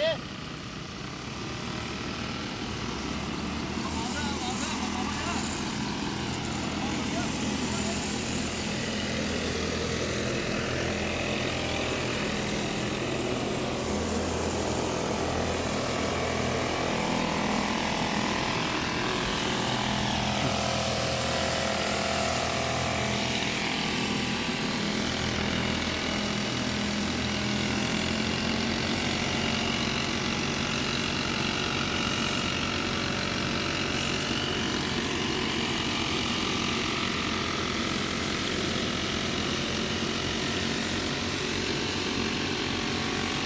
ดิ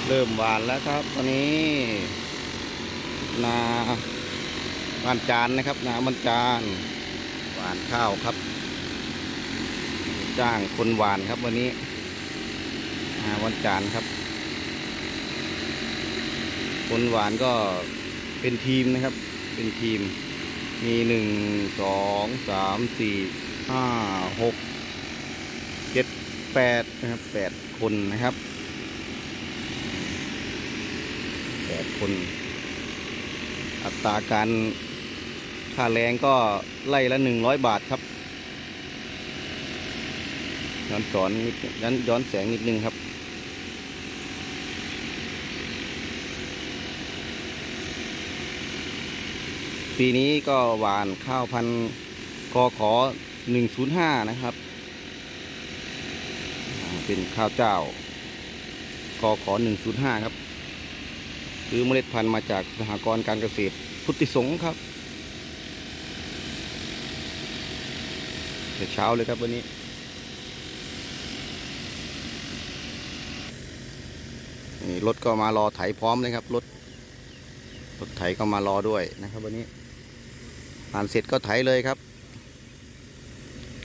เริ่มหวานแล้วครับตอนนี้นาบานจานนะครับนาบานจานหวานข้าวครับ จ้างคนหวานครับวันนี้นาวันจานครับ คนหวานก็เป็นทีมนะครับ เป็นทีม มีหนึ่งสองสามสี่ห้าหกเจ็ดแปดนะครับแปดคนนะครับ แปด คน อัตราการค่าแรงก็ไล่ละหนึ่งร้อยบาทครับ ย้อนสอนนิดย้อนย้อนแสงนิดนึงครับปีนี้ก็หวานข้าวพันกอขอหนึ่งศูนย์ห้านะครับ เป็นข้าวเจ้ากอขอหนึ่งศูนย์ห้าครับ ซื้อเมล็ดพันธุ์มาจากสหกรณ์การเกษตรพุทธิสงฆ์ครับแต่เช้าเลยครับวันนี้ นี่รถก็มารอไถพร้อมเลยครับรถรถไถก็มารอด้วยนะครับ วันนี้ผ่านเสร็จก็ไถเลยครับ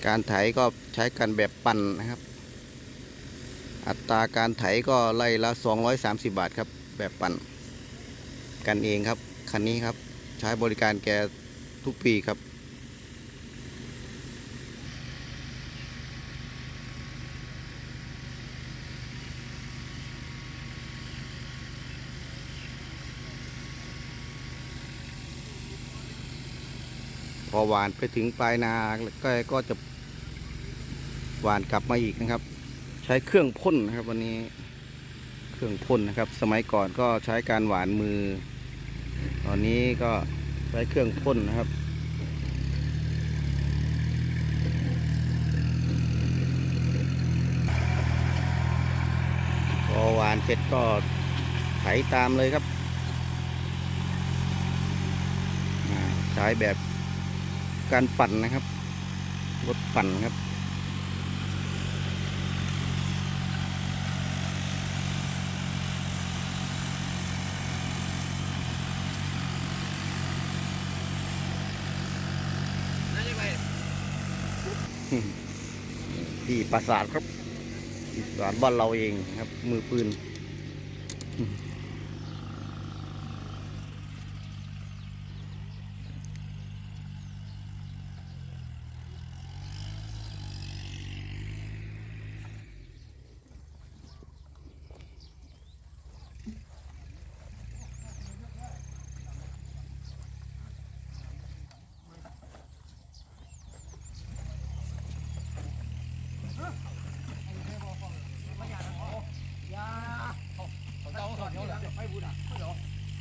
การไถก็ใช้กันแบบปั่นนะครับ อัตราการไถก็ไล่ละ 230 บาทครับ แบบปั่น กันเองครับคันนี้ครับใช้บริการแกทุกปีครับ พอหวานไปถึงปลายนาก็ก็จะหวานกลับมาอีกนะครับ ใช้เครื่องพ่นนะครับวันนี้ เครื่องพ่นนะครับ สมัยก่อนก็ใช้การหวานมือ ตอนนี้ก็ใช้เครื่องพ่นนะครับพอหวานเสร็จก็ไถตามเลยครับ ใช้แบบการปั่นนะครับรถปั่นครับ ที่ปราสาทครับปราสาทบ้านเราเองครับ มือปืน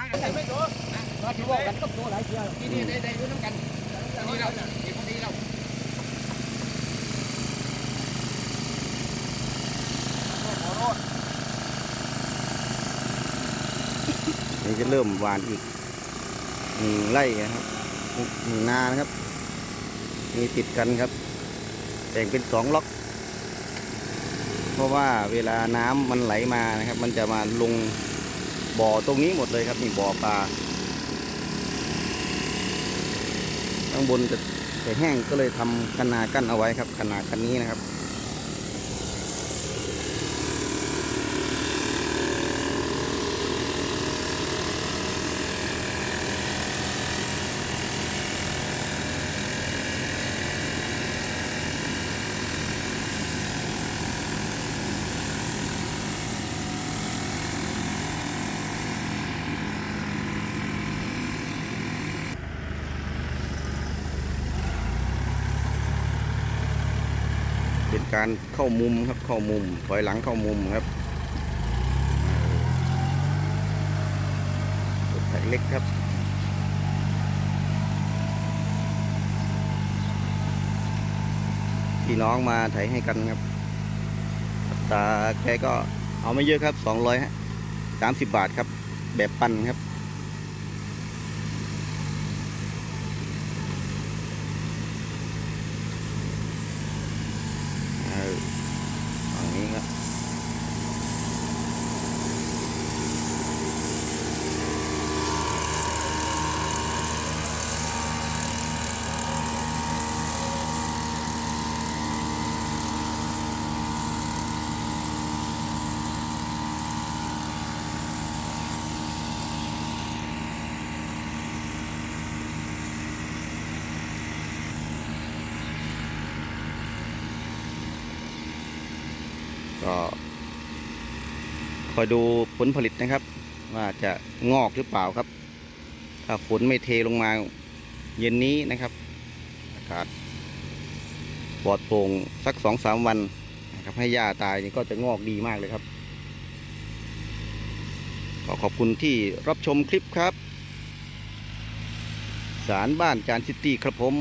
ม่โดนมาที่บอกกันก็โดนหลายเทียกินนี่ได้ได้ด้วยน้ำกันนี่เราเนี่ยกินพอดีเราเดี๋ยวจะเริ่มหวานอีกหนึ่งไร่ครับหนึ่งนานะครับ มีติดกันครับแบ่งเป็นสองล็อก เพราะว่าเวลาน้ำมันไหลมานะครับ มันจะมาลง บ่อตรงนี้หมดเลยครับนี่บ่อปลาข้างบนจะจะแห้งก็เลยทำคันนากั้นเอาไว้ครับคันนาคันนี้นะครับ การเข้ามุมครับเข้ามุมถอยหลังเข้ามุมครับรถไถเล็กครับพี่น้องมาไถให้กันครับตาแกก็เอาไม่เยอะครับสองร้อยสามสิบบาทครับ แบบปั่นครับ เออฝั่งนี้ครับ ก็คอยดูผลผลิตนะครับ ว่าจะงอกหรือเปล่าครับ ถ้าฝนไม่เทลงมาเย็นนี้นะครับ อากาศปลอดโปร่งสักสองสามวันนะครับ ให้หญ้าตายนี่ก็จะงอกดีมากเลยครับขอขอบคุณที่รับชมคลิปครับ สารบ้านจานซิตี้ครับผม